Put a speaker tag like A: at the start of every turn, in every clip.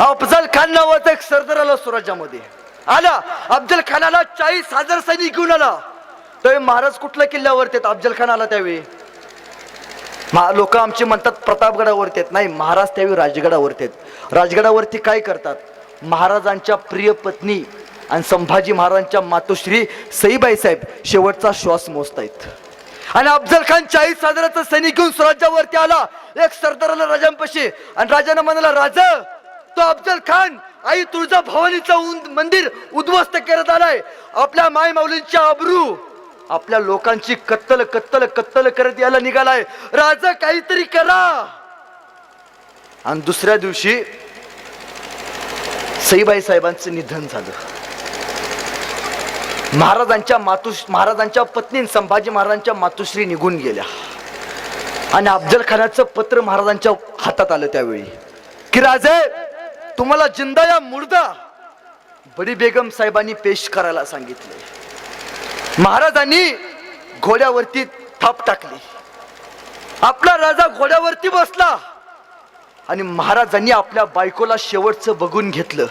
A: अफजल खान नावाचा एक सरदार आला स्वराज्यामध्ये. आला. अफजल खानाला चाळीस हजार सैनिक घेऊन आला. तर महाराज कुठल्या किल्ल्यावरती आहेत? अफजल खान आला त्यावेळी. लोक आमचे म्हणतात प्रतापगडावरती आहेत. नाही महाराज त्यावेळी राजगडावरती आहेत. राजगडावरती काय करतात? महाराजांच्या प्रिय पत्नी आणि संभाजी महाराजांच्या मातोश्री सईबाई साहेब शेवटचा श्वास मोजतायत. आणि अफजल खान चाळीस हजाराचा सैनिक घेऊन स्वराज्यावरती आला. एक सरदार आला राजांपाशी आणि राजानं म्हणाला राजा तो अफजल खान आई तुळजा भवानीचं मंदिर उद्ध्वस्त करत आलाय. आपल्या माय माऊलींच्या अब्रू आपल्या लोकांची कत्तल कत्तल कत्तल करत यायला निघालाय. राजा काहीतरी करा. आणि दुसऱ्या दिवशी सईबाई साहेबांचं निधन झालं. महाराजांच्या मातुश महाराजांच्या पत्नी संभाजी महाराजांच्या मातुश्री निघून गेल्या. आणि अफजल खानाचं पत्र महाराजांच्या हातात आलं त्यावेळी. की राजे तुम्हाला जिंदा या मुर्दा. बडी बेगम साहेबांनी पेश करायला सांगितले. महाराजांनी घोड्यावरती थाप टाकली. आपला राजा घोड्यावरती बसला. आणि महाराजांनी आपल्या बायकोला शेवटचं बघून घेतलं.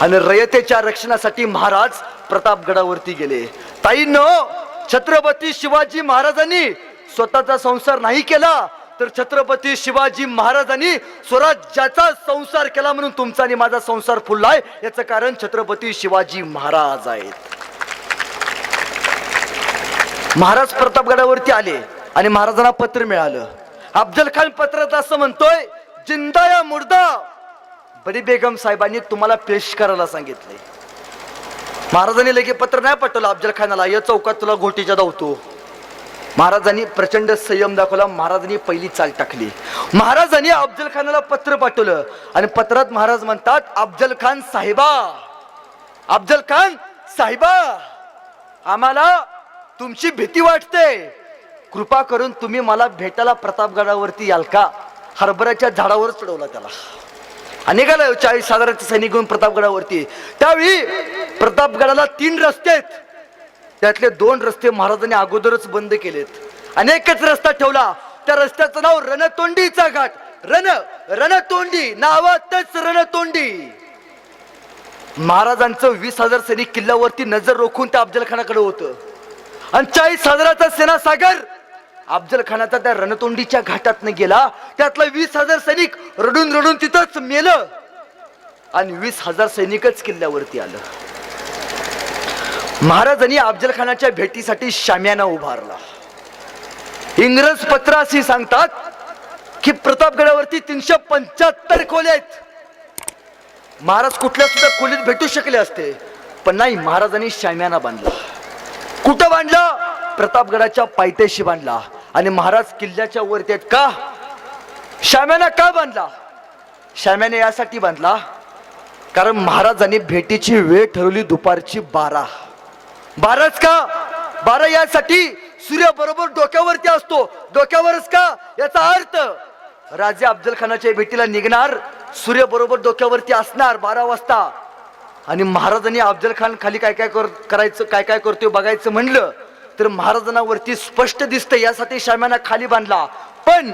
A: आणि रयतेच्या रक्षणासाठी महाराज प्रतापगडावरती गेले. ताईनो छत्रपती शिवाजी महाराजांनी स्वतःचा संसार नाही केला. तर छत्रपती शिवाजी महाराजांनी स्वराज्याचा संसार केला म्हणून तुमचा आणि माझा संसार फुलला आहे. याचं कारण छत्रपती शिवाजी महाराज आहेत. महाराज प्रतापगडावरती आले आणि महाराजांना पत्र मिळालं. अफजल खान पत्रात असं म्हणतोय जिंदा या मुर्दा. बडी बेगम साहेबांनी तुम्हाला पेश करायला सांगितले. महाराजांनी लगे पत्र नाही पाठवलं अफजल खानाला या चौकात तुला घोटीच्या धावतो महाराजांनी प्रचंड संयम दाखवला महाराजांनी पहिली चाल टाकली. महाराजांनी अफजल खानाला पत्र पाठवलं. आणि पत्रात महाराज म्हणतात अफजल खान साहेबा अफजल खान साहेबा आम्हाला तुमची भीती वाटते. कृपा करून तुम्ही मला भेटायला प्रतापगडावरती याल का? हरभऱ्याच्या झाडावर चढवला त्याला. आणि निघाला चाळीस हजाराचे सैनिक घेऊन प्रतापगडावरती. त्यावेळी प्रतापगडाला तीन रस्ते आहेत. त्यातले दोन रस्ते महाराजांनी अगोदरच बंद केलेत. अनेकच रस्ता ठेवला. त्या रस्त्याचं नाव रणतोंडीचा घाट. रण रणतोंडी नावातच रणतोंडी. महाराजांचं वीस हजार सैनिक किल्ल्यावरती नजर रोखून त्या अफजलखानाकडे होतं. आणि चाळीस हजाराचा सेना सागर अफजल खानाचा त्या रणतोंडीच्या घाटातनं गेला. त्यातला वीस हजार सैनिक रडून रडून तिथंच मेलं. आणि वीस हजार सैनिकच किल्ल्यावरती आलं. महाराजांनी अफजल खानाच्या भेटीसाठी शाम्याना उभारला. इंग्रज पत्र असे सांगतात की प्रतापगडावरती तीनशे पंच्याहत्तर खोल्या आहेत. महाराज कुठल्या सुद्धा खोलीत भेटू शकले असते पण नाही महाराजांनी शाम्याना बांधला. कुठं बांधला? प्रतापगडाच्या पायथ्याशी बांधला. आणि महाराज किल्ल्याच्या वरती आहेत का? शाम्याना का बांधला? शाम्याने यासाठी बांधला कारण महाराजांनी भेटीची वेळ ठरवली दुपारची बारा. बारच का? बारा यासाठी सूर्य बरोबर डोक्यावरती असतो. डोक्यावरच का? याचा अर्थ राजे अफजल खानाच्या भेटीला निघणार सूर्य बरोबर डोक्यावरती असणार बारा वाजता. आणि महाराजांनी अफजल खान खाली काय काय कर करायचं काय काय करतोय बघायचं म्हणलं तर महाराजांना वरती स्पष्ट दिसतं यासाठी शाम्याना खाली बांधला. पण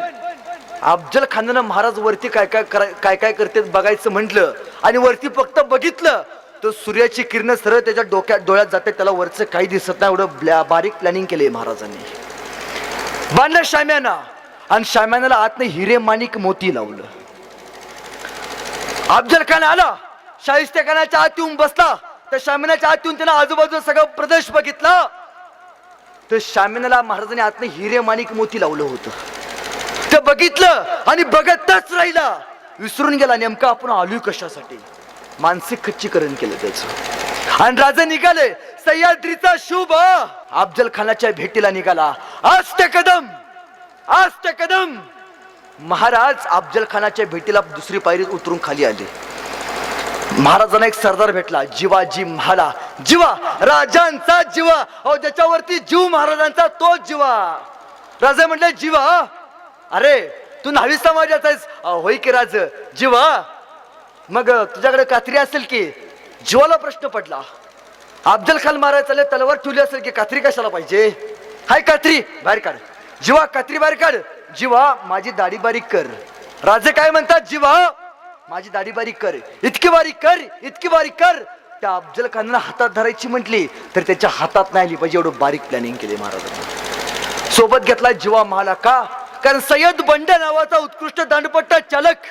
A: अफजल खानानं महाराज वरती काय काय काय काय करते बघायचं म्हटलं आणि वरती फक्त बघितलं तर सूर्याची किरण सरळ त्याच्या डोक्यात डोळ्यात जाते त्याला वरचं काही दिसत नाही. एवढं ब्ला बारीक प्लॅनिंग केलंय महाराजांनी. बांधलं शाम्याना. आणि शाम्यानाला आतनं हिरे माणिक मोती लावलं. अफजल खान आला. शाहिस्ते खानाच्या आत येऊन बसला. त्या शामिनाच्या आत येऊन त्यानं आजूबाजूला सगळं प्रदेश बघितला. तर शामिनाला महाराजांनी आतन हिरे माणिक मोती लावलं होतं. ते बघितलं आणि बघतच राहिला. विसरून गेला नेमका आपण आलोय कशासाठी? मानसिक खच्चीकरण केलं त्याचं. आणि राजा निघाले. सह्याद्रीचा शुभ. अफजल खानाच्या भेटीला निघाला. आज ते कदम! आज ते कदम! महाराज अफजल खानाच्या भेटीला दुसरी पायरी उतरून खाली आले. महाराजांना एक सरदार भेटला. जीवाजी महाला. जीवा! राजांचा जीवा! अहो ज्याच्यावरती जीव महाराजांचा तो जीवा. राजा म्हटले जीवा? अरे तू न्हावी समाजाचा आहेस. अहो, होय की राज. जीवा? मग तुझ्याकडे कात्री असेल की? जीवाला प्रश्न पडला. अफजल खान मारायला तलवार ठेवली असेल की कात्री कशाला पाहिजे? हाय कात्री बाहेर काढ. जीवा कात्री बाहेर काढ. जीवा माझी दाढी बारीक कर. राजे काय म्हणतात? जीवा माझी दाढी बारीक कर. इतकी बारीक कर इतकी बारीक कर. त्या अफजल खानला हातात धरायची म्हटली तर त्याच्या हातात नाही आली पाहिजे एवढं बारीक प्लॅनिंग केली महाराजांनी. सोबत घेतला जीवा महाला का कारण सय्यद बंड नावाचा उत्कृष्ट दांडपट्टा चालक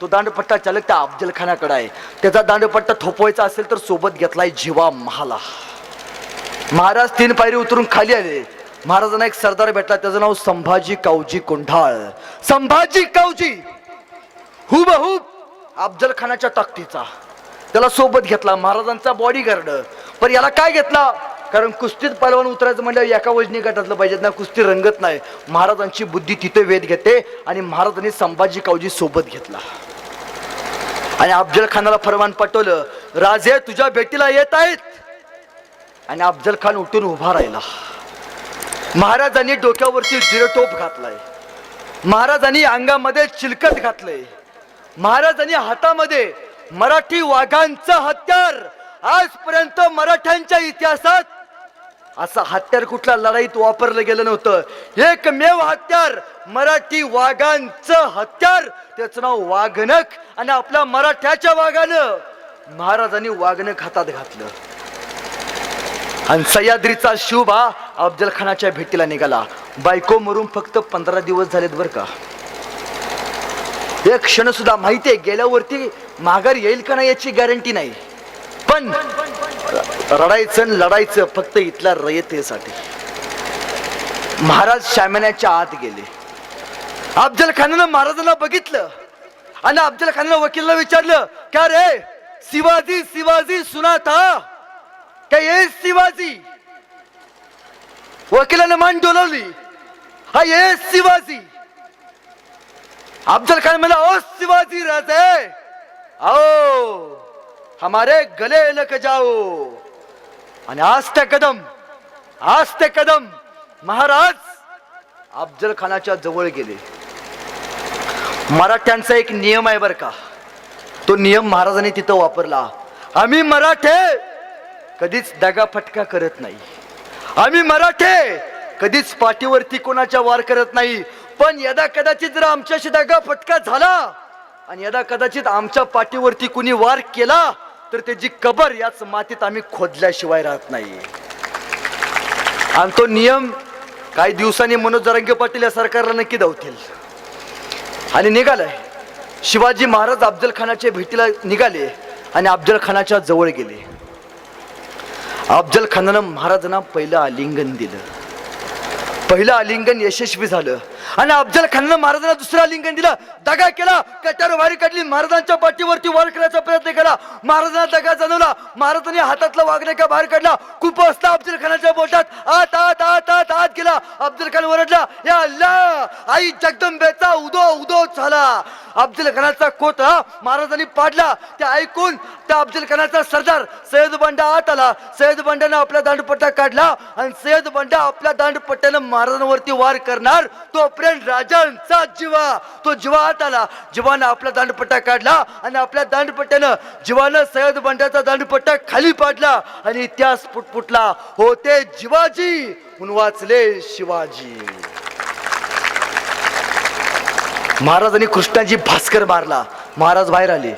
A: तो दांडपट्टा चालक त्या अफजलखानाकडे आहे. त्याचा दांडपट्टा थोपवायचा असेल तर सोबत घेतलाय जीवा महाला. महाराज तीन पायरी उतरून खाली आले. महाराजांना एक सरदार भेटला. त्याचं नाव संभाजी कावजी कोंढाळ. संभाजी कावजी! हुबहूब अफजल खानाच्या ताकदीचा. त्याला सोबत घेतला. महाराजांचा बॉडीगार्ड पण याला काय घेतला? कारण कुस्तीत पलवान उतरायचं म्हणल्यावर एका वजनी गटातलं पाहिजेत ना कुस्ती रंगत नाही. महाराजांची बुद्धी तिथे वेध घेते आणि महाराजांनी संभाजी कावजी सोबत घेतला. आणि अफजल खानाला फरमान पाठवलं राजे तुझ्या भेटीला येत आहेत. आणि अफजल खान उठून उभा राहिला. महाराजांनी डोक्यावरती जिरटोप घातलाय. महाराजांनी अंगामध्ये चिलकत घातलंय. महाराजांनी हातामध्ये मराठी वाघांचं हत्यार. आजपर्यंत मराठ्यांच्या इतिहासात असं हत्यार कुठल्या लढाईत वापरलं गेलं नव्हतं. एकमेव हत्यार मराठी वाघांचं हत्यार. त्याचं नाव वाघनक आणि आपल्या मराठ्याच्या वाघानं महाराजांनी वाघनक हातात घातलं. आणि सह्याद्रीचा शिवबा अफजल खानाच्या भेटीला निघाला. बायको मरून फक्त पंधरा दिवस झालेत बरं का. एक क्षण सुद्धा माहितीये गेल्यावरती माघार येईल का नाही याची गॅरंटी नाही. पण रडायचं आणि लढायचं फक्त इथल्या रयतेसाठी. महाराज शामण्याच्या आत गेले. अफजल खानानं महाराजांना बघितलं. आणि अफजल खानानं वकीलला विचारलं का रे शिवाजी शिवाजी सुना था? ये शिवाजी? वकिलानं मान डोलावली हा ये शिवाजी. अफजल खान म्हणला ओ शिवाजी राजे आओ. हमारे गले लग जाओ। आणि आज ते कदम आज ते कदम। महाराज अफजल खानाच्या जवळ गेले. मराठ्यांचा एक नियम आहे बर का. तो नियम महाराजांनी तिथं वापरला. आम्ही मराठे कधीच दगा फटका करत नाही. आम्ही मराठे कधीच पाठीवरती कोणाच्या वार करत नाही. पण यदा कदाचित जर आमच्याशी दगा फटका झाला आणि यदा कदाचित आमच्या पाठीवरती कुणी वार केला तर त्याची कबर याच मातीत आम्ही खोदल्याशिवाय राहत नाही. आणि तो नियम काही दिवसांनी मनोज जरांगे पाटील या सरकारला नक्की धावतील. आणि निघालाय. शिवाजी महाराज अफजल खानाच्या भेटीला निघाले आणि अफजल खानाच्या जवळ गेले. अफजल खानानं महाराजांना पहिलं आलिंगन दिलं. पहिलं आलिंगन यशस्वी झालं. आणि अफजल खाननं महाराजांना दुसरा आलिंगन दिलं. दगा केला कट्यावर वारी काढली महाराजांच्या पाठीवरती वार करण्याचा प्रयत्न केला. महाराजांना दगा जाणवला. महाराजांनी हातातला वागणे का बाहेर काढला. खूप असता अफजल खानाच्या बोटात आत आत आत आत आत गेला. अफजल खान ओरडला या अल्ला आई जगदंबेचा उदो उदो झाला. अफजल खानाचा कोत महाराजांनी पाडला. ते ऐकून त्या अफजल खानाचा सरदार सय्यद बंडा आत आला. सय्यद बंडानं आपला दांडपट्टा काढला आणि सय्यद बंडा आपल्या दांडपट्ट्यानं महाराजांवरती वार करणार तो कारण राजांचा जीवा तो जीवा आत आला. जीवानं आपला दांडपट्टा काढला आणि आपल्या दांडपट्ट्यानं जीवानं सय्यद बंड्याचा दांडपट्टा खाली पाडला आणि इतिहास पुटपुटला. होते जीवाजी म्हणून वाचले शिवाजी. महाराजांनी कृष्णाजी भास्कर मारला. महाराज बाहेर आले.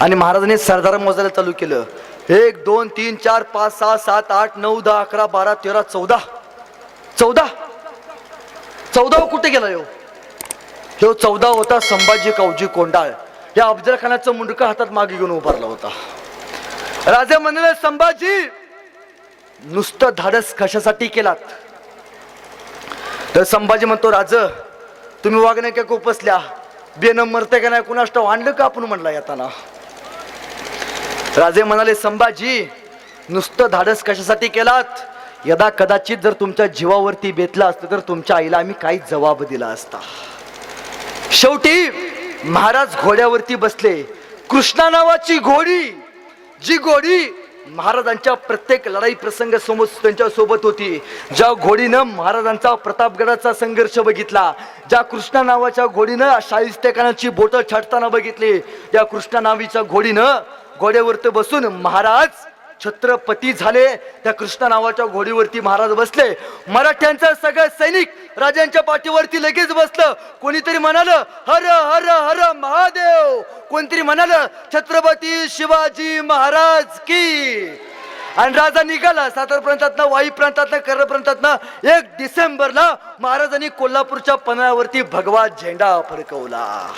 A: आणि महाराजांनी सरदार मोजायला चालू केलं. एक दोन तीन चार पाच सहा सात आठ नऊ दहा अकरा बारा तेरा चौदा. चौदा. चौदाव कुठे गेला यो हो? ह्यो चौदा होता संभाजी कावजी कोंडाळ. या अफजल खानाचं मुंडकं हातात मागे घेऊन उभारला होता. राजे म्हणाले संभाजी नुसतं धाडस कशासाठी केलात? तर संभाजी म्हणतो राज तुम्ही वागण्या का उपसल्या बेन मरते का नाही कुणाष्ट आणलं का आपण म्हणला येताना? राजे म्हणाले संभाजी नुसतं धाडस कशासाठी केलात? यदा कदाचित जर तुमच्या जीवावरती बेतला असतं तर तुमच्या आईला आम्ही काही जबाब दिला असता. शेवटी महाराज घोड्यावरती बसले. कृष्णा नावाची घोडी जी घोडी महाराजांच्या प्रत्येक लढाई प्रसंग समोर त्यांच्यासोबत होती. ज्या घोडीनं महाराजांचा प्रतापगडाचा संघर्ष बघितला ज्या कृष्णा नावाच्या घोडीनं शाहिस्तेखानाची बोटं छाटताना बघितली त्या कृष्णा नावीच्या घोडीनं घोड्यावरती बसून महाराज छत्रपती झाले त्या कृष्णा नावाच्या घोडीवरती महाराज बसले. मराठ्यांचा सगळं सैनिक राजांच्या पाठीवरती लगेच बसलं. कोणीतरी म्हणालं हर हर हर महादेव. कोणतरी म्हणालं छत्रपती शिवाजी महाराज की. आणि राजा निघाला. सातारा प्रांतातनं वाई प्रांतातनं कर्र प्रांतातनं एक डिसेंबरला महाराजांनी कोल्हापूरच्या पन्हाळ्यावरती भगवा झेंडा फडकवला.